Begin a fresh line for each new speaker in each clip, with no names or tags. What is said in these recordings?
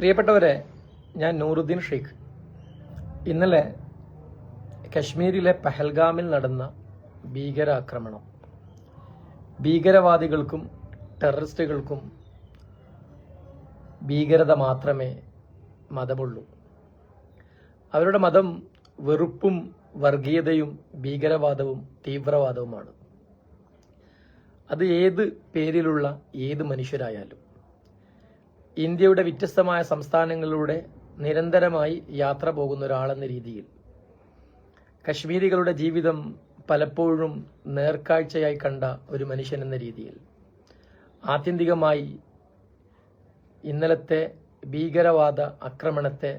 പ്രിയപ്പെട്ടവരെ ഞാൻ നൂറുദ്ദീൻ ഷെയ്ഖ്. ഇന്നലെ കശ്മീരിലെ പഹൽഗാമിൽ നടന്ന ഭീകരാക്രമണം. ഭീകരവാദികൾക്കും ടെററിസ്റ്റുകൾക്കും ഭീകരത മാത്രമേ മതമുള്ളൂ. അവരുടെ മതം വെറുപ്പും വർഗീയതയും ഭീകരവാദവും തീവ്രവാദവുമാണ്. അത് ഏത് പേരിലുള്ള ഏത് മനുഷ്യരായാലും. ഇന്ത്യയുടെ വ്യത്യസ്തമായ സംസ്ഥാനങ്ങളിലൂടെ നിരന്തരമായി യാത്ര പോകുന്ന ഒരാളെന്ന രീതിയിൽ. കശ്മീരികളുടെ ജീവിതം പലപ്പോഴും നേർക്കാഴ്ചയായി കണ്ട ഒരു മനുഷ്യൻ എന്ന രീതിയിൽ. ആത്യന്തികമായി ഇന്നലത്തെ ഭീകരവാദ ആക്രമണത്തെ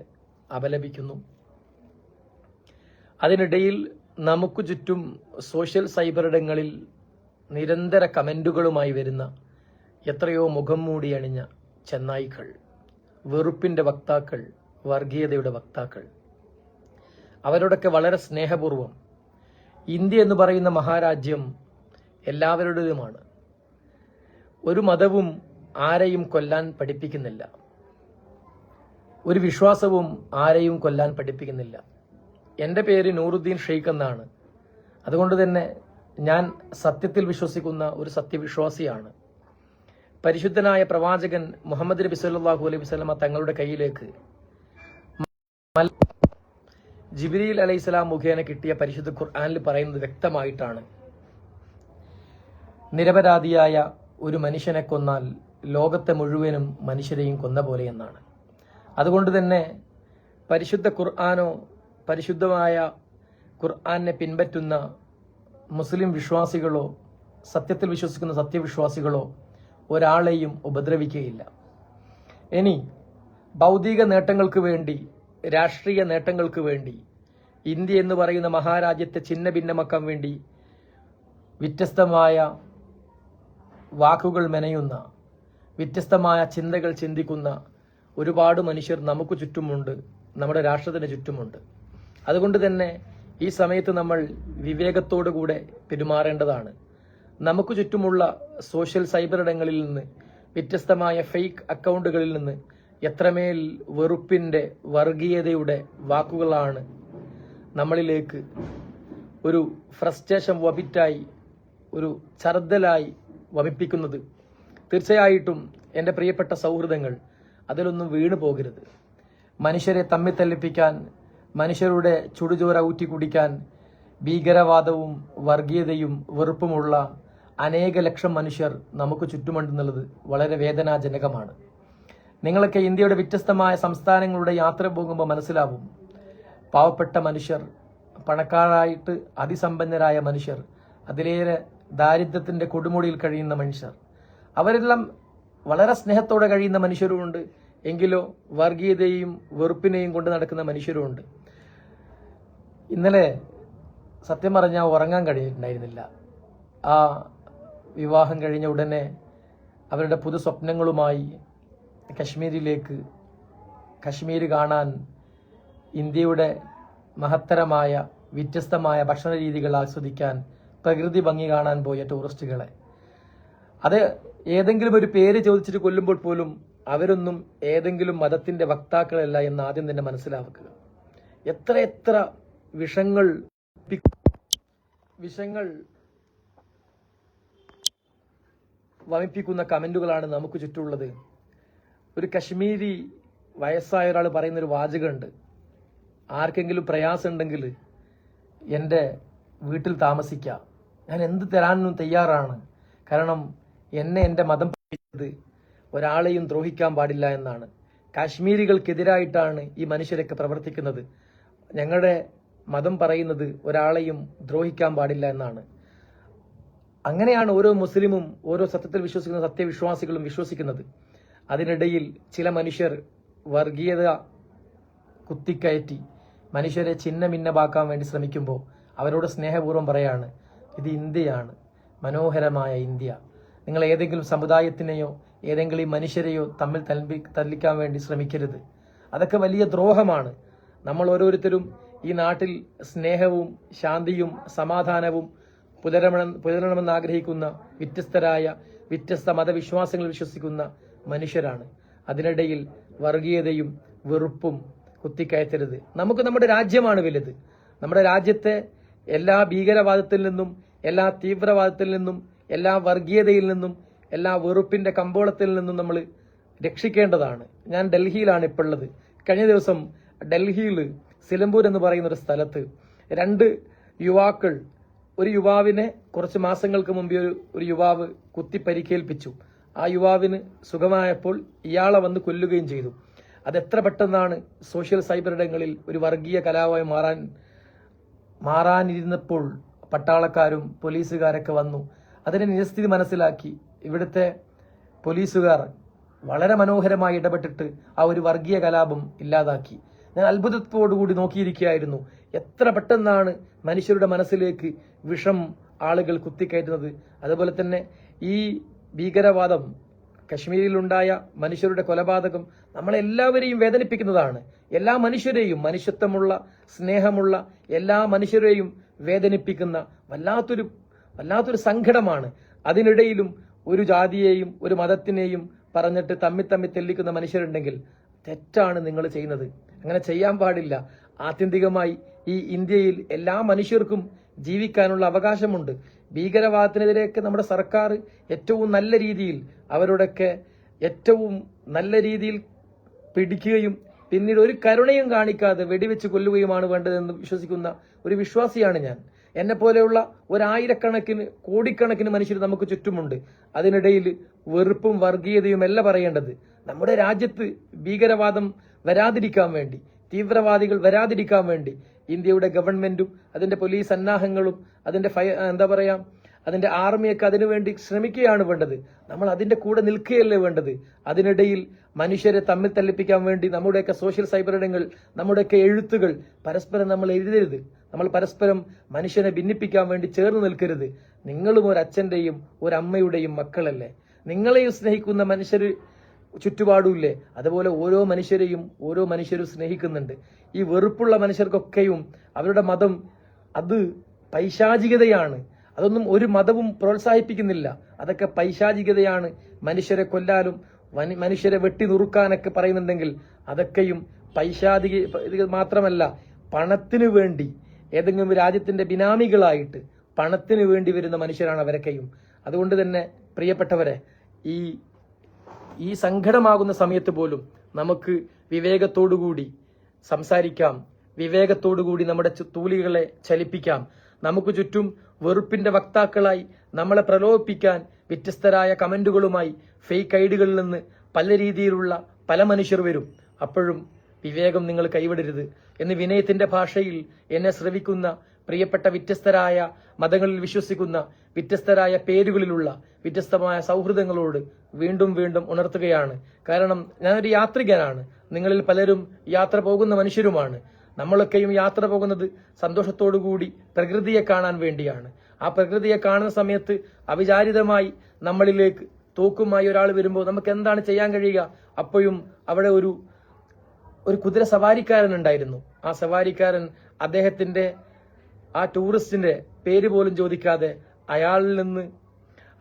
അപലപിക്കുന്നു. അതിനിടയിൽ നമുക്ക് ചുറ്റും സോഷ്യൽ സൈബറിടങ്ങളിൽ നിരന്തര കമന്റുകളുമായി വരുന്ന എത്രയോ മുഖം മൂടി അണിഞ്ഞ ചെന്നായികൾ വെറുപ്പിന്റെ വക്താക്കൾ വർഗീയതയുടെ വക്താക്കൾ. അവരോടൊക്കെ വളരെ സ്നേഹപൂർവം ഇന്ത്യ എന്ന് പറയുന്ന മഹാരാജ്യം എല്ലാവരുടേതുമാണ്. ഒരു മതവും ആരെയും കൊല്ലാൻ പഠിപ്പിക്കുന്നില്ല. ഒരു വിശ്വാസവും ആരെയും കൊല്ലാൻ പഠിപ്പിക്കുന്നില്ല. എന്റെ പേര് നൂറുദ്ദീൻ ഷെയ്ഖ് എന്നാണ്. അതുകൊണ്ട് തന്നെ ഞാൻ സത്യത്തിൽ വിശ്വസിക്കുന്ന ഒരു സത്യവിശ്വാസിയാണ്. പരിശുദ്ധനായ പ്രവാചകൻ മുഹമ്മദ് നബി സല്ലാഹു അലൈഹി വസല്ലമ തങ്ങളുടെ കയ്യിലേക്ക് ജിബിരിയിൽ ജിബ്രീൽ അലൈഹിസ്സലാം മുഖേന കിട്ടിയ പരിശുദ്ധ ഖുർആാനിൽ പറയുന്നത് വ്യക്തമായിട്ടാണ്. നിരപരാധിയായ ഒരു മനുഷ്യനെ കൊന്നാൽ ലോകത്തെ മുഴുവനും മനുഷ്യരെയും കൊന്ന പോലെ എന്നാണ്. അതുകൊണ്ട് തന്നെ പരിശുദ്ധ ഖുർആാനോ പരിശുദ്ധമായ ഖുർആാനെ പിൻപറ്റുന്ന മുസ്ലിം വിശ്വാസികളോ സത്യത്തിൽ വിശ്വസിക്കുന്ന സത്യവിശ്വാസികളോ ഒരാളെയും ഉപദ്രവിക്കുകയില്ല. ഇനി ഭൗതിക നേട്ടങ്ങൾക്ക് വേണ്ടി രാഷ്ട്രീയ നേട്ടങ്ങൾക്ക് വേണ്ടി ഇന്ത്യ എന്ന് പറയുന്ന മഹാരാജ്യത്തെ ചിന്ന ഭിന്നമാക്കാൻ വേണ്ടി വ്യത്യസ്തമായ വാക്കുകൾ മെനയുന്ന വ്യത്യസ്തമായ ചിന്തകൾ ചിന്തിക്കുന്ന ഒരുപാട് മനുഷ്യർ നമുക്ക് ചുറ്റുമുണ്ട് നമ്മുടെ രാഷ്ട്രത്തിന് ചുറ്റുമുണ്ട്. അതുകൊണ്ട് തന്നെ ഈ സമയത്ത് നമ്മൾ വിവേകത്തോടുകൂടെ പെരുമാറേണ്ടതാണ്. നമുക്ക് ചുറ്റുമുള്ള സോഷ്യൽ സൈബർ ഇടങ്ങളിൽ നിന്ന് വ്യത്യസ്തമായ ഫേക്ക് അക്കൗണ്ടുകളിൽ നിന്ന് എത്രമേൽ വെറുപ്പിന്റെ വർഗീയതയുടെ വാക്കുകളാണ് നമ്മളിലേക്ക് ഒരു ഫ്രസ്ട്രേഷൻ വബിറ്റായി ഒരു ചർദ്ദലായി വമിപ്പിക്കുന്നത്. തീർച്ചയായിട്ടും എന്റെ പ്രിയപ്പെട്ട സൗഹൃദങ്ങൾ അതിലൊന്നും വീണു പോകരുത്. മനുഷ്യരെ തമ്മിൽ തല്ലിപ്പിക്കാൻ മനുഷ്യരുടെ ചുടുചോര ഊറ്റി കുടിക്കാൻ ഭീകരവാദവും വർഗീയതയും വെറുപ്പുമുള്ള അനേക ലക്ഷം മനുഷ്യർ നമുക്ക് ചുറ്റുമുണ്ടെന്നുള്ളത് വളരെ വേദനാജനകമാണ്. നിങ്ങളൊക്കെ ഇന്ത്യയുടെ വ്യത്യസ്തമായ സംസ്ഥാനങ്ങളുടെ യാത്ര പോകുമ്പോൾ മനസ്സിലാവും. പാവപ്പെട്ട മനുഷ്യർ പണക്കാരായിട്ട് അതിസമ്പന്നരായ മനുഷ്യർ അതിലേറെ ദാരിദ്ര്യത്തിന്റെ കൊടുമുടിയിൽ കഴിയുന്ന മനുഷ്യർ. അവരെല്ലാം വളരെ സ്നേഹത്തോടെ കഴിയുന്ന മനുഷ്യരുമുണ്ട്. എങ്കിലോ വർഗീയതയും വെറുപ്പിനെയും കൊണ്ട് നടക്കുന്ന മനുഷ്യരുമുണ്ട്. ഇന്നലെ സത്യം പറഞ്ഞാൽ ഉറങ്ങാൻ കഴിഞ്ഞിട്ടുണ്ടായിരുന്നില്ല ആ വിവാഹം കഴിഞ്ഞ ഉടനെ അവരുടെ പുതു സ്വപ്നങ്ങളുമായി കശ്മീരിലേക്ക് കശ്മീർ കാണാൻ ഇന്ത്യയുടെ മഹത്തരമായ വ്യത്യസ്തമായ ഭക്ഷണ രീതികൾ ആസ്വദിക്കാൻ പ്രകൃതി ഭംഗി കാണാൻ പോയ ടൂറിസ്റ്റുകളെ. അത് ഏതെങ്കിലും ഒരു പേര് ചോദിച്ചിട്ട് കൊല്ലുമ്പോൾ പോലും അവരൊന്നും ഏതെങ്കിലും മതത്തിന്റെ വക്താക്കളല്ല എന്ന് ആദ്യം തന്നെ മനസ്സിലാക്കുക എത്ര എത്ര വിഷങ്ങൾ വിഷങ്ങൾ വമിപ്പിക്കുന്ന കമന്റുകളാണ് നമുക്ക് ചുറ്റുമുള്ളത്. ഒരു കശ്മീരി വയസ്സായ ഒരാൾ പറയുന്നൊരു വാചകമുണ്ട്. ആർക്കെങ്കിലും പ്രയാസം ഉണ്ടെങ്കിൽ എന്റെ വീട്ടിൽ താമസിക്കാം. ഞാൻ എന്ത് തരാനും തയ്യാറാണ്. കാരണം എന്നെ എന്റെ മതം പഠിച്ചത് ഒരാളെയും ദ്രോഹിക്കാൻ പാടില്ല എന്നാണ്. കാശ്മീരികൾക്കെതിരായിട്ടാണ് ഈ മനുഷ്യരൊക്കെ പ്രവർത്തിക്കുന്നത്. ഞങ്ങളുടെ മതം പറയുന്നത് ഒരാളെയും ദ്രോഹിക്കാൻ പാടില്ല എന്നാണ്. അങ്ങനെയാണ് ഓരോ മുസ്ലിമും ഓരോ സത്യത്തിൽ വിശ്വസിക്കുന്ന സത്യവിശ്വാസികളും വിശ്വസിക്കുന്നത്. അതിനിടയിൽ ചില മനുഷ്യർ വർഗീയത കുത്തിക്കയറ്റി മനുഷ്യരെ ചിന്ന ഭിന്നമാക്കാൻ വേണ്ടി ശ്രമിക്കുമ്പോൾ അവരോട് സ്നേഹപൂർവം പറയാണ് ഇത് ഇന്ത്യയാണ് മനോഹരമായ ഇന്ത്യ. നിങ്ങൾ ഏതെങ്കിലും സമുദായത്തിനെയോ ഏതെങ്കിലും മനുഷ്യരെയോ തമ്മിൽ തല്ലി തല്ലിക്കാൻ വേണ്ടി ശ്രമിക്കരുത്. അതൊക്കെ വലിയ ദ്രോഹമാണ്. നമ്മൾ ഓരോരുത്തരും ഈ നാട്ടിൽ സ്നേഹവും ശാന്തിയും സമാധാനവും പുലരമണം പുലരണമെന്ന് ആഗ്രഹിക്കുന്ന വ്യത്യസ്തരായ വ്യത്യസ്ത മതവിശ്വാസങ്ങൾ വിശ്വസിക്കുന്ന മനുഷ്യരാണ്. അതിനിടയിൽ വർഗീയതയും വെറുപ്പും കുത്തിക്കയറ്റരുത്. നമുക്ക് നമ്മുടെ രാജ്യമാണ് വലുത്. നമ്മുടെ രാജ്യത്തെ എല്ലാ ഭീകരവാദത്തിൽ നിന്നും എല്ലാ തീവ്രവാദത്തിൽ നിന്നും എല്ലാ വർഗീയതയിൽ നിന്നും എല്ലാ വെറുപ്പിന്റെ കമ്പോളത്തിൽ നിന്നും നമ്മൾ രക്ഷിക്കേണ്ടതാണ്. ഞാൻ ഡൽഹിയിലാണ് ഇപ്പോൾ ഉള്ളത്. കഴിഞ്ഞ ദിവസം ഡൽഹിയിൽ സിലമ്പൂർ എന്ന് പറയുന്ന ഒരു സ്ഥലത്ത് രണ്ട് യുവാക്കൾ ഒരു യുവാവിനെ കുറച്ച് മാസങ്ങൾക്ക് മുമ്പേ ഒരു ഒരു യുവാവ് കുത്തി പരിക്കേൽപ്പിച്ചു. ആ യുവാവിന് സുഖമായപ്പോൾ ഇയാളെ വന്ന് കൊല്ലുകയും ചെയ്തു. അത് എത്ര പെട്ടെന്നാണ് സോഷ്യൽ സൈബർ ഇടങ്ങളിൽ ഒരു വർഗീയ കലാപമായി മാറാൻ മാറാനിരുന്നപ്പോൾ പട്ടാളക്കാരും പോലീസുകാരൊക്കെ വന്നു. അതിനെ നിരസ്ഥിതി മനസ്സിലാക്കി ഇവിടുത്തെ പോലീസുകാർ വളരെ മനോഹരമായി ഇടപെട്ടിട്ട് ആ ഒരു വർഗീയ കലാപം ഇല്ലാതാക്കി. ഞാൻ അത്ഭുതത്തോടുകൂടി നോക്കിയിരിക്കുകയായിരുന്നു. എത്ര പെട്ടെന്നാണ് മനുഷ്യരുടെ മനസ്സിലേക്ക് വിഷം ആളുകൾ കുത്തിക്കയറ്റുന്നത്. അതുപോലെ തന്നെ ഈ ഭീകരവാദം കശ്മീരിലുണ്ടായ മനുഷ്യരുടെ കൊലപാതകം നമ്മളെല്ലാവരെയും വേദനിപ്പിക്കുന്നതാണ്. എല്ലാ മനുഷ്യരെയും മനുഷ്യത്വമുള്ള സ്നേഹമുള്ള എല്ലാ മനുഷ്യരെയും വേദനിപ്പിക്കുന്ന വല്ലാത്തൊരു വല്ലാത്തൊരു സങ്കടമാണ്. അതിനിടയിലും ഒരു ജാതിയെയും ഒരു മതത്തിനെയും പറഞ്ഞിട്ട് തമ്മി തമ്മി തെല്ലിക്കുന്ന മനുഷ്യരുണ്ടെങ്കിൽ തെറ്റാണ് നിങ്ങൾ ചെയ്യുന്നത്. അങ്ങനെ ചെയ്യാൻ പാടില്ല. ആത്യന്തികമായി ഈ ഇന്ത്യയിൽ എല്ലാ മനുഷ്യർക്കും ജീവിക്കാനുള്ള അവകാശമുണ്ട്. ഭീകരവാദത്തിനെതിരെയൊക്കെ നമ്മുടെ സർക്കാർ ഏറ്റവും നല്ല രീതിയിൽ അവരോടൊക്കെ ഏറ്റവും നല്ല രീതിയിൽ പിടിക്കുകയും പിന്നീട് ഒരു കരുണയും കാണിക്കാതെ വെടിവെച്ച് കൊല്ലുകയുമാണ് വേണ്ടതെന്ന് വിശ്വസിക്കുന്ന ഒരു വിശ്വാസിയാണ് ഞാൻ. എന്നെ പോലെയുള്ള ഒരായിരക്കണക്കിന് കോടിക്കണക്കിന് മനുഷ്യർ നമുക്ക് ചുറ്റുമുണ്ട്. അതിനിടയിൽ വെറുപ്പും വർഗീയതയും അല്ല പറയേണ്ടത്. നമ്മുടെ രാജ്യത്ത് ഭീകരവാദം വരാതിരിക്കാൻ വേണ്ടി തീവ്രവാദികൾ വരാതിരിക്കാൻ വേണ്ടി ഇന്ത്യയുടെ ഗവൺമെന്റും അതിന്റെ പോലീസ് സന്നാഹങ്ങളും അതിന്റെ എന്താ പറയാ അതിന്റെ ആർമിയൊക്കെ അതിനുവേണ്ടി ശ്രമിക്കുകയാണ് വേണ്ടത്. നമ്മൾ അതിന്റെ കൂടെ നിൽക്കുകയല്ലേ വേണ്ടത്. അതിനിടയിൽ മനുഷ്യരെ തമ്മിൽ തല്ലിപ്പിക്കാൻ വേണ്ടി നമ്മുടെയൊക്കെ സോഷ്യൽ സൈബറിടങ്ങൾ നമ്മുടെയൊക്കെ എഴുത്തുകൾ പരസ്പരം നമ്മൾ എഴുതരുത്. നമ്മൾ പരസ്പരം മനുഷ്യനെ ഭിന്നിപ്പിക്കാൻ വേണ്ടി ചേർന്ന് നിൽക്കരുത്. നിങ്ങളും ഒരു അച്ഛന്റെയും ഒരു അമ്മയുടെയും മക്കളല്ലേ. നിങ്ങളെയും സ്നേഹിക്കുന്ന മനുഷ്യർ ചുറ്റുപാടുമില്ലേ? അതുപോലെ ഓരോ മനുഷ്യരെയും ഓരോ മനുഷ്യരും സ്നേഹിക്കുന്നുണ്ട്. ഈ വെറുപ്പുള്ള മനുഷ്യർക്കൊക്കെയും അവരുടെ മതം അത് പൈശാചികതയാണ്. അതൊന്നും ഒരു മതവും പ്രോത്സാഹിപ്പിക്കുന്നില്ല. അതൊക്കെ പൈശാചികതയാണ്. മനുഷ്യരെ കൊല്ലാനും മനുഷ്യരെ വെട്ടി നുറുക്കാനൊക്കെ പറയുന്നുണ്ടെങ്കിൽ അതൊക്കെയും പൈശാചിക മാത്രമല്ല പണത്തിനു വേണ്ടി ഏതെങ്കിലും രാജ്യത്തിന്റെ ബിനാമികളായിട്ട് പണത്തിനു വേണ്ടി വരുന്ന മനുഷ്യരാണ് അവരൊക്കെയും. അതുകൊണ്ട് തന്നെ പ്രിയപ്പെട്ടവരെ ഈ ഈ സങ്കടമാകുന്ന സമയത്ത് പോലും നമുക്ക് വിവേകത്തോടുകൂടി സംസാരിക്കാം. വിവേകത്തോടുകൂടി നമ്മുടെ തൂലികളെ ചലിപ്പിക്കാം. നമുക്ക് ചുറ്റും വെറുപ്പിന്റെ വക്താക്കളായി നമ്മളെ പ്രലോഭിപ്പിക്കാൻ വ്യത്യസ്തരായ കമന്റുകളുമായി ഫേക്ക് ഐഡികളിൽ നിന്ന് പല രീതിയിലുള്ള പല മനുഷ്യർ വരും. അപ്പോഴും വിവേകം നിങ്ങൾ കൈവിടരുത് എന്ന് വിനയത്തിന്റെ ഭാഷയിൽ എന്നെ ശ്രവിക്കുന്ന പ്രിയപ്പെട്ട വ്യത്യസ്തരായ മതങ്ങളിൽ വിശ്വസിക്കുന്ന വ്യത്യസ്തരായ പേരുകളിലുള്ള വ്യത്യസ്തമായ സൗഹൃദങ്ങളോട് വീണ്ടും വീണ്ടും ഉണർത്തുകയാണ്. കാരണം ഞാനൊരു യാത്രികനാണ്. നിങ്ങളിൽ പലരും യാത്ര പോകുന്ന മനുഷ്യരുമാണ്. നമ്മളൊക്കെയും യാത്ര പോകുന്നത് സന്തോഷത്തോടുകൂടി പ്രകൃതിയെ കാണാൻ വേണ്ടിയാണ്. ആ പ്രകൃതിയെ കാണുന്ന സമയത്ത് അവിചാരിതമായി നമ്മളിലേക്ക് തോക്കുമായി ഒരാൾ വരുമ്പോൾ നമുക്ക് എന്താണ് ചെയ്യാൻ കഴിയുക? അപ്പോഴും അവിടെ ഒരു ഒരു കുതിര സവാരിക്കാരൻ ഉണ്ടായിരുന്നു. ആ സവാരിക്കാരൻ അദ്ദേഹത്തിന്റെ ആ ടൂറിസ്റ്റിന്റെ പേര് പോലും ചോദിക്കാതെ അയാളിൽ നിന്ന്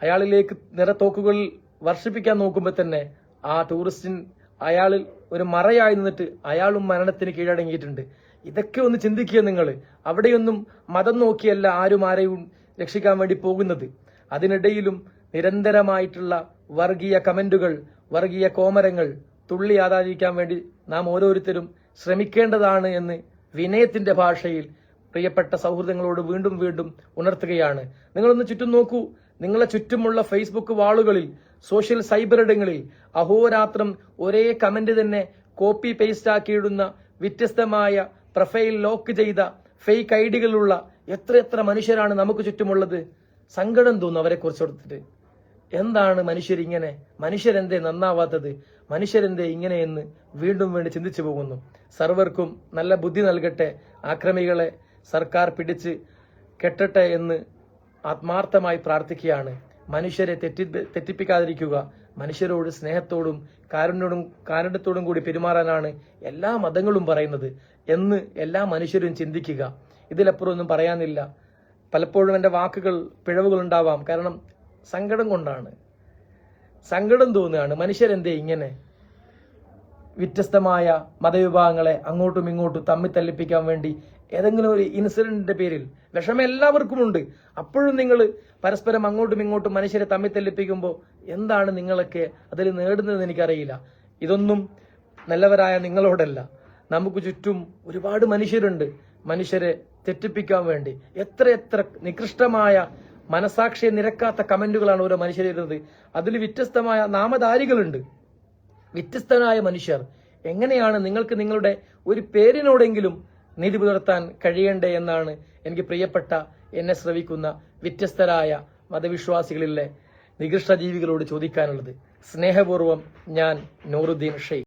അയാളിലേക്ക് നിറത്തോക്കുകൾ വർഷിപ്പിക്കാൻ നോക്കുമ്പോൾ തന്നെ ആ ടൂറിസ്റ്റിൻ അയാളിൽ ഒരു മറയായി നിന്നിട്ട് അയാളും മരണത്തിന് കീഴടങ്ങിയിട്ടുണ്ട്. ഇതൊക്കെ ഒന്ന് ചിന്തിക്കുക നിങ്ങൾ അവിടെയൊന്നും മതം നോക്കിയല്ല ആരും ആരെയും രക്ഷിക്കാൻ വേണ്ടി പോകുന്നത്. അതിനിടയിലും നിരന്തരമായിട്ടുള്ള വർഗീയ കമന്റുകൾ വർഗീയ കോമരങ്ങൾ തുള്ളി ആദാരിക്കാൻ വേണ്ടി നാം ഓരോരുത്തരും ശ്രമിക്കേണ്ടതാണ് എന്ന് വിനയത്തിന്റെ ഭാഷയിൽ പ്രിയപ്പെട്ട സൗഹൃദങ്ങളോട് വീണ്ടും വീണ്ടും ഉണർത്തുകയാണ്. നിങ്ങളൊന്ന് ചുറ്റും നോക്കൂ. നിങ്ങളെ ചുറ്റുമുള്ള ഫേസ്ബുക്ക് വാളുകളിൽ സോഷ്യൽ സൈബർ ഇടങ്ങളിൽ അഹോരാത്രം ഒരേ കമന്റ് തന്നെ കോപ്പി പേസ്റ്റ് ആക്കിയിടുന്ന വ്യത്യസ്തമായ പ്രൊഫൈൽ ലോക്ക് ചെയ്ത ഫേക്ക് ഐഡികളുള്ള എത്രയെത്ര മനുഷ്യരാണ് നമുക്ക് ചുറ്റുമുള്ളത്? സങ്കടം തോന്നും അവരെ കുറിച്ച് കൊടുത്തിട്ട് എന്താണ് മനുഷ്യരിങ്ങനെ? മനുഷ്യരെന്തേ നന്നാവാത്തത്? മനുഷ്യരെന്തേ ഇങ്ങനെയെന്ന് വീണ്ടും വീണ്ടും ചിന്തിച്ചു പോകുന്നു. സർവർക്കും നല്ല ബുദ്ധി നൽകട്ടെ ആക്രമികളെ സർക്കാർ പിടിച്ച് കെട്ടട്ടെ എന്ന് ആത്മാർത്ഥമായി പ്രാർത്ഥിക്കുകയാണ്. മനുഷ്യരെ തെറ്റി തെറ്റിപ്പിക്കാതിരിക്കുക മനുഷ്യരോട് സ്നേഹത്തോടും കാരുണ്യോടും കാരുണ്യത്തോടും കൂടി പെരുമാറാനാണ് എല്ലാ മതങ്ങളും പറയുന്നത് എന്ന് എല്ലാ മനുഷ്യരും ചിന്തിക്കുക. ഇതിലപ്പുറം ഒന്നും പറയാനില്ല. പലപ്പോഴും എന്റെ വാക്കുകൾ പിഴവുകൾ ഉണ്ടാവാം കാരണം സങ്കടം കൊണ്ടാണ്. സങ്കടം തോന്നുകയാണ്. മനുഷ്യരെന്തേ ഇങ്ങനെ? വ്യത്യസ്തമായ മതവിഭാഗങ്ങളെ അങ്ങോട്ടും ഇങ്ങോട്ടും തമ്മിൽ തല്ലിപ്പിക്കാൻ വേണ്ടി ഏതെങ്കിലും ഒരു ഇൻസിഡന്റിന്റെ പേരിൽ വിഷമം എല്ലാവർക്കും ഉണ്ട് അപ്പോഴും നിങ്ങൾ പരസ്പരം അങ്ങോട്ടും ഇങ്ങോട്ടും മനുഷ്യരെ തമ്മിൽ തെല്ലിപ്പിക്കുമ്പോൾ എന്താണ് നിങ്ങളൊക്കെ അതിൽ നേടുന്നതെന്ന് എനിക്കറിയില്ല. ഇതൊന്നും നല്ലവരായ നിങ്ങളോടല്ല. നമുക്ക് ചുറ്റും ഒരുപാട് മനുഷ്യരുണ്ട്. മനുഷ്യരെ തെറ്റിപ്പിക്കാൻ വേണ്ടി. എത്ര എത്ര നികൃഷ്ടമായ മനസാക്ഷിയെ നിരക്കാത്ത കമന്റുകളാണ് ഓരോ മനുഷ്യരുന്നത് അതിൽ വ്യത്യസ്തമായ നാമധാരികളുണ്ട്. വ്യത്യസ്തരായ മനുഷ്യർ. എങ്ങനെയാണ് നിങ്ങൾക്ക് നിങ്ങളുടെ ഒരു പേരിനോടെങ്കിലും നീതി പുലർത്താൻ കഴിയണ്ടേ എന്നാണ് എനിക്ക് പ്രിയപ്പെട്ട എന്നെ ശ്രവിക്കുന്ന വ്യത്യസ്തരായ മതവിശ്വാസികളിലെ നികൃഷ്ട ജീവികളോട് ചോദിക്കാനുള്ളത്. സ്നേഹപൂർവം ഞാൻ നൂറുദ്ദീൻ ഷെയ്ഖ്.